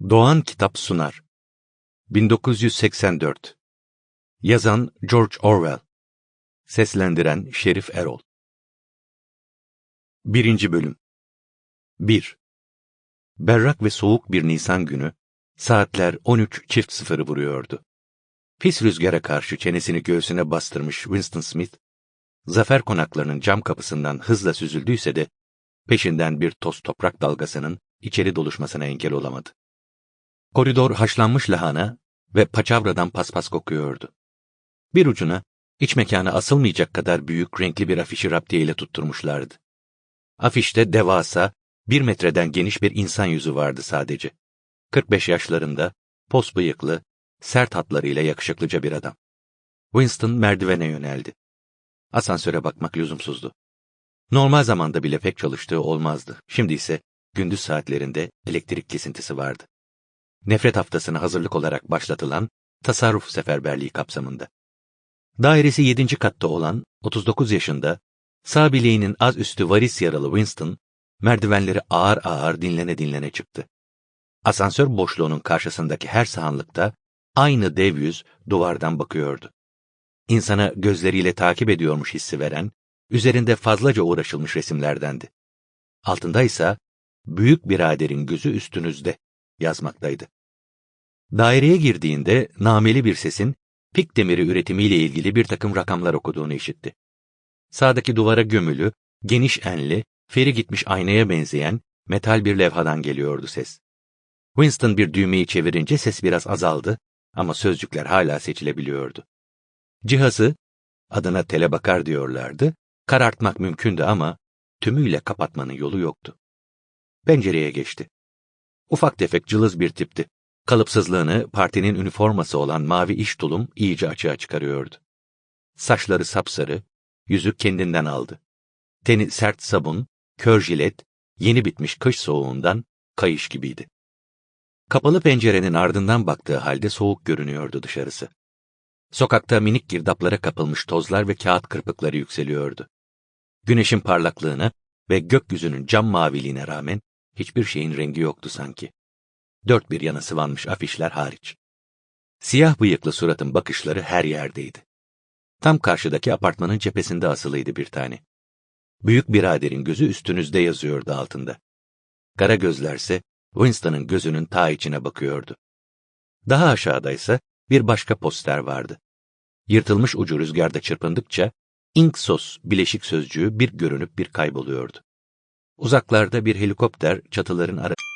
Doğan Kitap sunar. 1984 Yazan George Orwell Seslendiren Şerif Erol 1. Bölüm 1. Berrak ve soğuk bir Nisan günü, saatler 13 çift sıfırı vuruyordu. Pis rüzgara karşı çenesini göğsüne bastırmış Winston Smith, zafer konaklarının cam kapısından hızla süzüldüyse de, peşinden bir toz toprak dalgasının içeri doluşmasına engel olamadı. Koridor haşlanmış lahana ve paçavradan paspas kokuyordu. Bir ucuna iç mekana asılmayacak kadar büyük renkli bir afişi raptiyeyle tutturmuşlardı. Afişte devasa, bir metreden geniş bir insan yüzü vardı sadece. 45 yaşlarında, pos bıyıklı, sert hatlarıyla yakışıklıca bir adam. Winston merdivene yöneldi. Asansöre bakmak lüzumsuzdu. Normal zamanda bile pek çalıştığı olmazdı. Şimdi ise gündüz saatlerinde elektrik kesintisi vardı nefret haftasına hazırlık olarak başlatılan tasarruf seferberliği kapsamında. Dairesi 7. katta olan 39 yaşında, sağ bileğinin az üstü varis yaralı Winston, merdivenleri ağır ağır dinlene dinlene çıktı. Asansör boşluğunun karşısındaki her sahanlıkta aynı dev yüz duvardan bakıyordu. İnsana gözleriyle takip ediyormuş hissi veren, üzerinde fazlaca uğraşılmış resimlerdendi. Altında ise büyük biraderin gözü üstünüzde yazmaktaydı. Daireye girdiğinde nameli bir sesin pik demiri üretimiyle ilgili bir takım rakamlar okuduğunu işitti. Sağdaki duvara gömülü, geniş enli, feri gitmiş aynaya benzeyen metal bir levhadan geliyordu ses. Winston bir düğmeyi çevirince ses biraz azaldı ama sözcükler hala seçilebiliyordu. Cihazı, adına telebakar diyorlardı, karartmak mümkündü ama tümüyle kapatmanın yolu yoktu. Pencereye geçti. Ufak tefek cılız bir tipti. Kalıpsızlığını partinin üniforması olan mavi iş tulum iyice açığa çıkarıyordu. Saçları sapsarı, yüzü kendinden aldı. Teni sert sabun, kör jilet, yeni bitmiş kış soğuğundan kayış gibiydi. Kapalı pencerenin ardından baktığı halde soğuk görünüyordu dışarısı. Sokakta minik girdaplara kapılmış tozlar ve kağıt kırpıkları yükseliyordu. Güneşin parlaklığına ve gökyüzünün cam maviliğine rağmen hiçbir şeyin rengi yoktu sanki dört bir yana sıvanmış afişler hariç. Siyah bıyıklı suratın bakışları her yerdeydi. Tam karşıdaki apartmanın cephesinde asılıydı bir tane. Büyük biraderin gözü üstünüzde yazıyordu altında. Kara gözlerse Winston'ın gözünün ta içine bakıyordu. Daha aşağıdaysa bir başka poster vardı. Yırtılmış ucu rüzgarda çırpındıkça Inksos bileşik sözcüğü bir görünüp bir kayboluyordu. Uzaklarda bir helikopter çatıların arasında